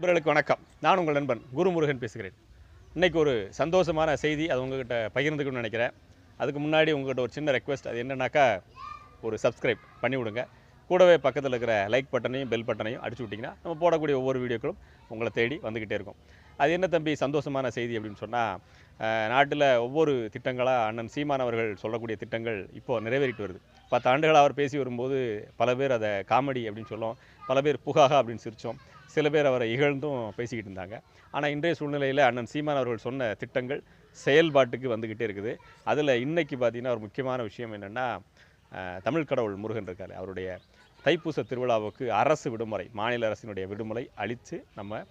நண்பர்களுக்கு வணக்கம். நான் உங்கள் நண்பன் குருமுருகன் பேசுகிறேன். இன்றைக்கி ஒரு சந்தோஷமான செய்தி அது உங்கள்கிட்ட பகிர்ந்துக்கணும்னு நினைக்கிறேன். அதுக்கு முன்னாடி உங்கள்கிட்ட ஒரு சின்ன ரெக்வெஸ்ட் அது என்னென்னாக்கா ஒரு சப்ஸ்கிரைப் பண்ணி விடுங்க. கூடவே பக்கத்தில் இருக்கிற லைக் பட்டனையும் பெல் பட்டனையும் அடிச்சு விட்டிங்கன்னா நம்ம போடக்கூடிய ஒவ்வொரு வீடியோக்களும் உங்களை தேடி வந்துக்கிட்டே இருக்கும். அது என்ன தம்பி சந்தோஷமான செய்தி அப்படின்னு சொன்னால் நாட்டில் ஒவ்வொரு திட்டங்களாக அண்ணன் சீமான் அவர்கள் சொல்லக்கூடிய திட்டங்கள் இப்போது நிறைவேறிட்டு வருது. பத்து ஆண்டுகளாக அவர் பேசி வரும்போது பல பேர் அதை காமெடி அப்படின்னு சொல்லும் பல பேர் புகாகா அப்படின்னு சிரித்தோம் சில பேர் அவரை இகழ்ந்தும் பேசிக்கிட்டு இருந்தாங்க. ஆனால் இன்றைய சூழ்நிலையில் அண்ணன் சீமான் அவர்கள் சொன்ன திட்டங்கள் செயல்பாட்டுக்கு வந்துக்கிட்டே இருக்குது. அதில் இன்றைக்கி பார்த்தீங்கன்னா ஒரு முக்கியமான விஷயம் என்னென்னா தமிழ் கடவுள் முருகன் இருக்கார். அவருடைய தைப்பூச திருவிழாவுக்கு அரசு விடுமுறை மாநில அரசினுடைய விடுமுறை அளித்து நம்ம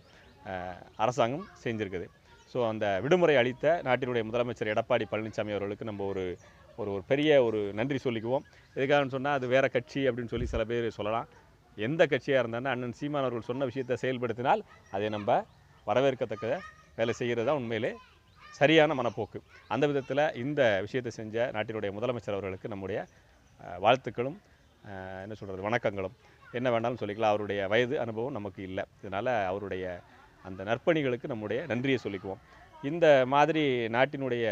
அரசாங்கம் செஞ்சுருக்குது. ஸோ அந்த விடுமுறை அளித்த நாட்டினுடைய முதலமைச்சர் எடப்பாடி பழனிசாமி அவர்களுக்கு நம்ம ஒரு ஒரு ஒரு பெரிய ஒரு நன்றி சொல்லிக்குவோம். எதுக்காகன்னு சொன்னால் அது வேறு கட்சி அப்படின்னு சொல்லி சில பேர் சொல்லலாம். எந்த கட்சியாக இருந்தாலும் அண்ணன் சீமான் அவர்கள் சொன்ன விஷயத்தை செயல்படுத்தினால் அதை நம்ம வரவேற்கத்தக்க வேலை செய்கிறது தான் உண்மையிலே சரியான மனப்போக்கு. அந்த விதத்தில் இந்த விஷயத்தை செஞ்ச நாட்டினுடைய முதலமைச்சர் அவர்களுக்கு நம்முடைய வாழ்த்துக்களும் என்ன சொல்கிறது வணக்கங்களும். என்ன வேணாலும் சொல்லிக்கலாம். அவருடைய வயது அனுபவம் நமக்கு இல்லை. இதனால் அவருடைய அந்த நற்பணிகளுக்கு நம்முடைய நன்றியை சொல்லிக்குவோம். இந்த மாதிரி நாட்டினுடைய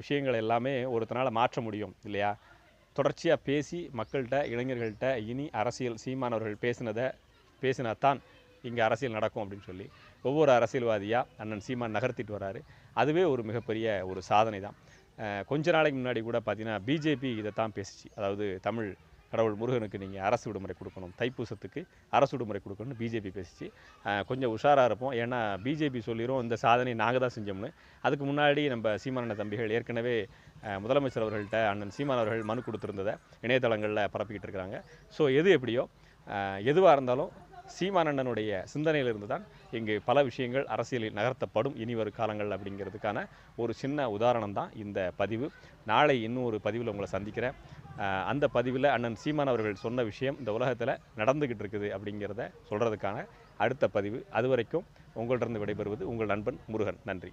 விஷயங்கள் எல்லாமே ஒருத்தனால் மாற்ற முடியும் இல்லையா? தொடர்ச்சியாக பேசி மக்கள்கிட்ட இளைஞர்கள்ட்ட இனி அரசியல் சீமானவர்கள் பேசினதை பேசினாதான் இங்கே அரசியல் நடக்கும் அப்படின்னு சொல்லி ஒவ்வொரு அரசியல்வாதியாக அண்ணன் சீமான் நகர்த்திட்டு வராரு. அதுவே ஒரு மிகப்பெரிய ஒரு சாதனை தான் கொஞ்ச நாளைக்கு முன்னாடி கூட பார்த்திங்கன்னா பிஜேபி இதை தான் பேசிச்சு. அதாவது தமிழ் கடவுள் முருகனுக்கு நீங்கள் அரசு விடுமுறை கொடுக்கணும். தைப்பூசத்துக்கு அரசு விடுமுறை கொடுக்கணும்னு பிஜேபி பேசிச்சு. கொஞ்சம் உஷாராக இருப்போம். ஏன்னா பிஜேபி சொல்லிடும் இந்த சாதனை நாங்கள் தான் செஞ்சோம்னு. அதுக்கு முன்னாடி நம்ம சீமான தம்பிகள் ஏற்கனவே முதலமைச்சர் அவர்கள்ட்ட அண்ணன் சீமான் அவர்கள் மனு கொடுத்துருந்ததை இணையதளங்களில் பரப்பிக்கிட்டு இருக்கிறாங்க ஸோ எது எப்படியோ எதுவாக இருந்தாலும் சீமானண்ணனுடைய சிந்தனையிலிருந்து தான் இங்கு பல விஷயங்கள் அரசியலில் நகர்த்தப்படும் இனி வரும் காலங்கள் அப்படிங்கிறதுக்கான ஒரு சின்ன உதாரணம் தான் இந்த பதிவு. நாளை இன்னும் ஒரு பதிவில் உங்களை சந்திக்கிறேன். அந்த பதிவில் அண்ணன் சீமான் அவர்கள் சொன்ன விஷயம் இந்த உலகத்தில் நடந்துக்கிட்டு இருக்குது அப்படிங்கிறத சொல்கிறதுக்கான அடுத்த பதிவு. அது வரைக்கும் உங்கள்கிட்ட விடைபெறுவது உங்கள் நண்பன் முருகன். நன்றி.